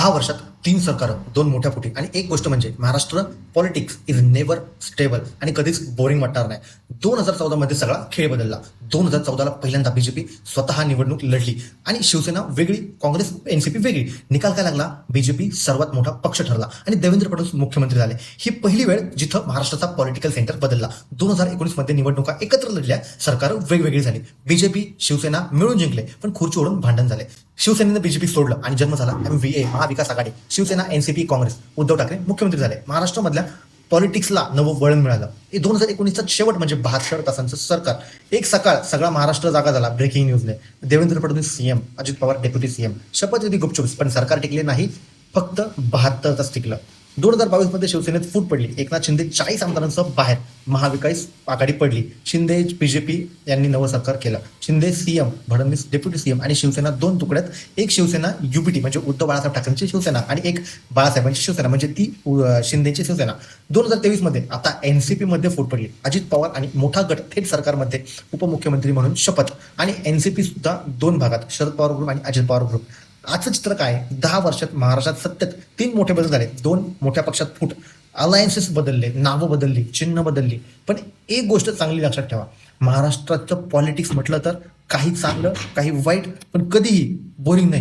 दहा वर्षात. तीन सरकार दोन मोठ्या फुटी. आणि एक गोष्ट म्हणजे Maharashtra politics is never stable आणि कधीच बोरिंग वाटणार नाही. दोन हजार चौदा मध्ये सगळा खेळ बदलला. दोन हजार चौदाला पहिल्यांदा बीजेपी स्वतः निवडणूक लढली. आणि शिवसेना वेगळी काँग्रेस एनसीपी वेगळी. निकाल काय लागला? बीजेपी सर्वात मोठा पक्ष ठरला. आणि देवेंद्र फडणवीस मुख्यमंत्री झाले. ही पहिली वेळ जिथं महाराष्ट्राचा पॉलिटिकल सेंटर बदलला. दोन हजार एकोणीसमध्ये निवडणुका एकत्र लढल्या. सरकार वेगवेगळी झाली. बीजेपी शिवसेना मिळून जिंकले. पण खुर्चीवरून भांडण झाले. शिवसेनेनं बीजेपी सोडलं आणि जन्म झाला M V A Mahavikas Aghadi. Shiv Sena NCP Congress Uddhav Thackeray मुख्यमंत्री झाले. महाराष्ट्रामधल्या पॉलिटिक्सला नवं वळण मिळालं. हे दोन हजार एकोणीसचा शेवट म्हणजे बहात्तर तासांचं सरकार. एक सकाळ सगळा महाराष्ट्र जागा झाला breaking न्यूजने Devendra Fadnavis CM Ajit Pawar deputy CM शपथविधी गुपचूप पण सरकार टिकले नाही. फक्त बहात्तर तास टिकलं. दोन हजार बावीसमध्ये शिवसेनेत फूट पडली. एकनाथ शिंदे चाळीस आमदारांसह बाहेर. महाविकास आघाडी पडली. शिंदे बीजेपी यांनी नवं सरकार केलं. Shinde CM Fadnavis deputy CM आणि शिवसेना दोन तुकड्यात. एक शिवसेना युपीटी म्हणजे उद्धव बाळासाहेब ठाकरेंची शिवसेना आणि एक बाळासाहेबांची शिवसेना म्हणजे ती शिंदेची शिवसेना. दोन हजार तेवीसमध्ये आता एनसीपी मध्ये फूट पडली. अजित पवार आणि मोठा गट थेट सरकारमध्ये उपमुख्यमंत्री म्हणून शपथ. आणि एनसीपी सुद्धा दोन भागात शरद पवार ग्रुप आणि अजित पवार ग्रुप आजचं चित्र काय? आहे? दहा वर्षात महाराष्ट्रात सत्यात तीन मोठे बदल झाले. दोन मोठ्या पक्षात फूट. अलायन्सेस बदलले नावं बदलली चिन्ह बदलली. पण एक गोष्ट चांगली लक्षात ठेवा. महाराष्ट्राचं पॉलिटिक्स म्हटलं तर काही चांगलं काही वाईट पण कधीही बोरिंग नाही.